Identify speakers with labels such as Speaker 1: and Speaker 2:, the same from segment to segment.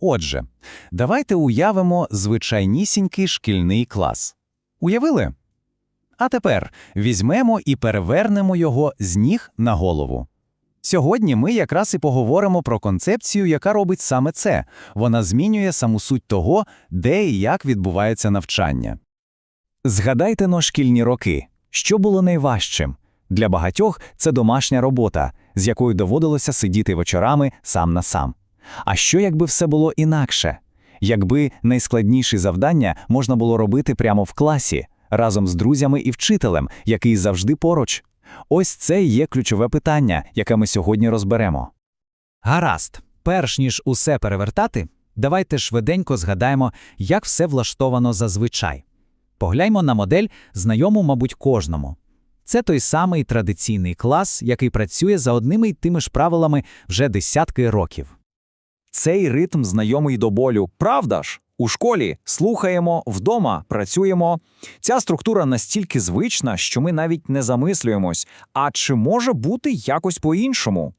Speaker 1: Отже, давайте уявимо звичайнісінький шкільний клас. Уявили? А тепер візьмемо і перевернемо його з ніг на голову. Сьогодні ми якраз і поговоримо про концепцію, яка робить саме це. Вона змінює саму суть того, де і як відбувається навчання. Згадайте но шкільні роки. Що було найважчим? Для багатьох це домашня робота, з якою доводилося сидіти вечорами сам на сам. А що якби все було інакше? Якби найскладніші завдання можна було робити прямо в класі, разом з друзями і вчителем, який завжди поруч? Ось це є ключове питання, яке ми сьогодні розберемо.
Speaker 2: Гаразд, перш ніж усе перевертати, давайте швиденько згадаємо, як все влаштовано зазвичай. Погляньмо на модель, знайому, мабуть, кожному. Це той самий традиційний клас, який працює за одними й тими ж правилами вже десятки років.
Speaker 3: Цей ритм знайомий до болю, правда ж? У школі слухаємо, вдома працюємо. Ця структура настільки звична, що ми навіть не замислюємось, а чи може бути якось по-іншому?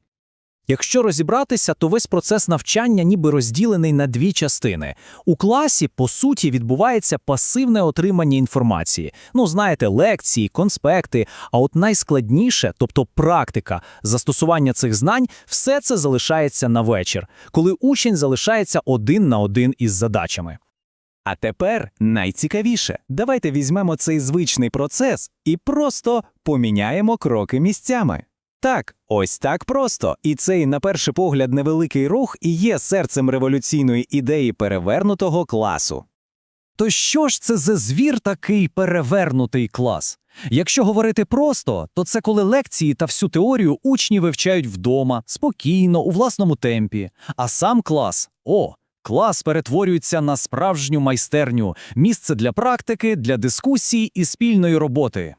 Speaker 4: Якщо розібратися, то весь процес навчання ніби розділений на дві частини. У класі, по суті, відбувається пасивне отримання інформації. Ну, знаєте, лекції, конспекти. А от найскладніше, тобто практика, застосування цих знань, все це залишається на вечір, коли учень залишається один на один із задачами.
Speaker 1: А тепер найцікавіше. Давайте візьмемо цей звичний процес і просто поміняємо кроки місцями. Так, ось так просто. І цей, на перший погляд, невеликий рух і є серцем революційної ідеї перевернутого класу.
Speaker 4: То що ж це за звір такий перевернутий клас? Якщо говорити просто, то це коли лекції та всю теорію учні вивчають вдома, спокійно, у власному темпі. А сам клас о, клас перетворюється на справжню майстерню, місце для практики, для дискусій і спільної роботи.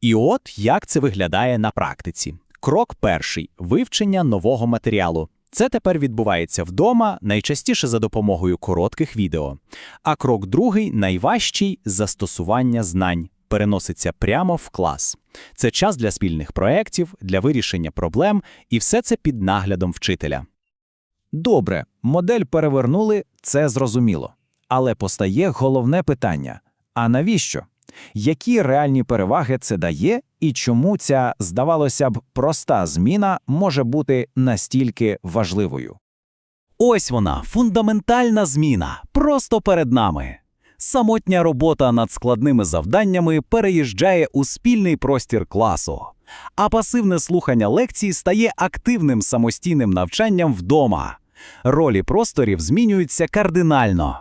Speaker 5: І от як це виглядає на практиці. Крок перший вивчення нового матеріалу. Це тепер відбувається вдома, найчастіше за допомогою коротких відео. А крок другий, найважчий застосування знань, переноситься прямо в клас. Це час для спільних проєктів, для вирішення проблем, і все це під наглядом вчителя.
Speaker 3: Добре, модель перевернули, це зрозуміло. Але постає головне питання: а навіщо? Які реальні переваги це дає, і чому ця, здавалося б, проста зміна може бути настільки важливою?
Speaker 5: Ось вона, фундаментальна зміна, просто перед нами. Самотня робота над складними завданнями переїжджає у спільний простір класу, а пасивне слухання лекцій стає активним самостійним навчанням вдома. Ролі просторів змінюються кардинально.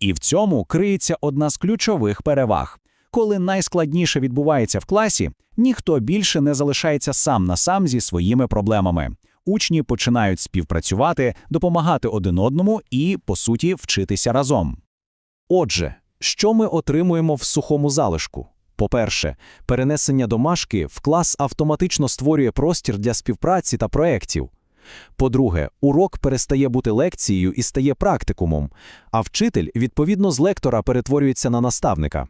Speaker 3: І в цьому криється одна з ключових переваг. Коли найскладніше відбувається в класі, ніхто більше не залишається сам на сам зі своїми проблемами. Учні починають співпрацювати, допомагати один одному і, по суті, вчитися разом. Отже, що ми отримуємо в сухому залишку? По-перше, перенесення домашки в клас автоматично створює простір для співпраці та проєктів. По-друге, урок перестає бути лекцією і стає практикумом, а вчитель, відповідно з лектора, перетворюється на наставника.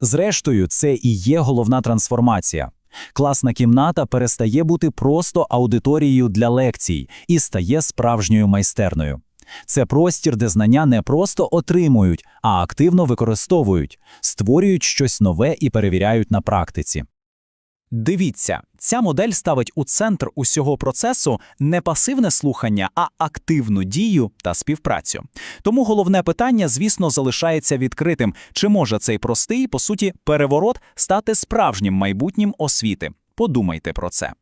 Speaker 3: Зрештою, це і є головна трансформація. Класна кімната перестає бути просто аудиторією для лекцій і стає справжньою майстерною. Це простір, де знання не просто отримують, а активно використовують, створюють щось нове і перевіряють на практиці.
Speaker 4: Дивіться, ця модель ставить у центр усього процесу не пасивне слухання, а активну дію та співпрацю. Тому головне питання, звісно, залишається відкритим: чи може цей простий, по суті, переворот стати справжнім майбутнім освіти? Подумайте про це.